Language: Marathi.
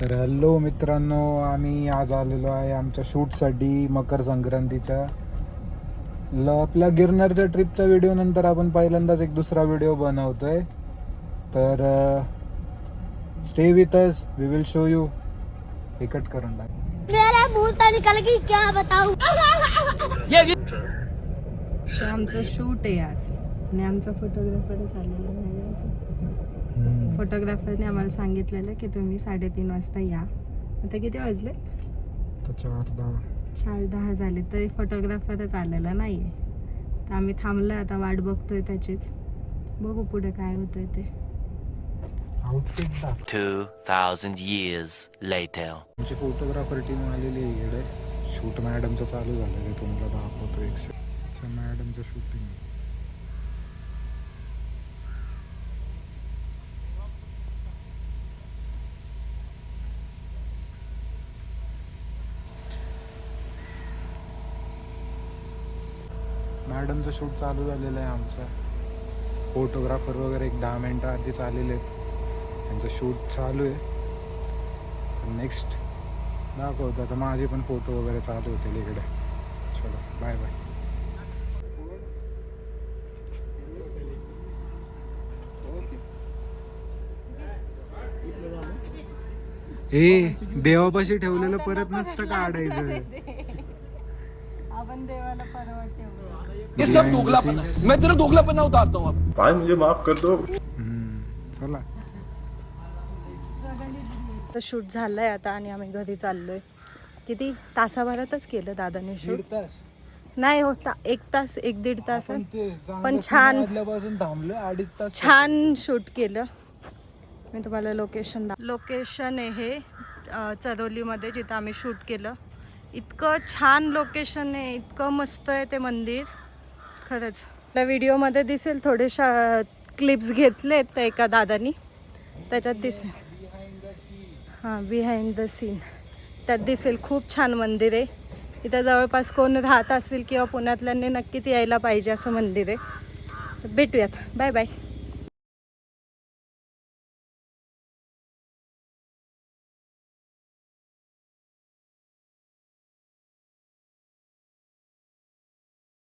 तर हॅलो मित्रांनो आम्ही आज आलेलो आहे आमच्या शूटसाठी मकर संक्रांतीच्या. ल आपल्या गिरनारच्या ट्रिपच्या व्हिडिओ नंतर आपण पहिल्यांदाच एक दुसरा व्हिडिओ बनवतोय. तर stay with us we will show you हे कट करून टाक. मेरा मुंह से निकल गई क्या बताऊं? आमचं शूट आहे आज. आणि आमचा फोटोग्राफरच आलेला नाही फोटोग्राफरने आम्हाला सांगितलेलं की तुम्ही साडेतीन वाजता या. आता किती वाजले? चार दहा. चार दहा झाले तरी फोटोग्राफरच आलेला नाही आहे तर आम्ही थांबलो आता वाट बघतोय त्याचीच. बघू पुढे काय होतंय ते. आउटफिट दाख 2,000 years later. आमची फोटोग्राफर टीम आलेली आहे इकडे. शूट मॅडमचं चालू झालेलं आहे तुम्हाला दाखवतो एक मॅडमचं शूटिंग मॅडमचं शूट चालू झालेलं आहे आमचं. फोटोग्राफर वगैरे एक दहा मिनटं आधीच आलेले आहेत. त्यांचं शूट चालू आहे. नेक्स्ट दाखवतो. आता माझे पण फोटो वगैरे चालू होतील इकडे. चलो बाय बाय ए देवापाशी ठेवलेलं परत नसतं काढायचं. आपण देवाला परवा ठेवू. ये सब दोगलापन है। मैं तेरा दोगलापना उतारता हूँ अब। भाई मुझे माफ कर दो। चला। तर शूट झालंय आता आणि आम्ही घरी चाललोय. किती? तासाभरातच केलं दादाने शूट? नाही होता एक तास एक दीड तास पण छान वाजल्यापासून थांबलो अडीच तास छान शूट केलं. मी तुम्हाला लोकेशन लोकेशन आहे हे अ, चरोलीमध्ये जिथं आम्ही शूट केलं. इतकं छान लोकेशन आहे इतकं मस्त आहे ते मंदिर. खरंच. त्या व्हिडिओमध्ये दिसेल थोडेशा क्लिप्स घेतलेत त्या एका दादानी. त्याच्यात दिसेल. हां बिहाइंड द सीन त्यात दिसेल खूप छान मंदिर आहे. इथं जवळपास कोण राहत असेल किंवा पुण्यातल्यांनी नक्कीच यायला पाहिजे असं मंदिर आहे. भेटूयात. Bye bye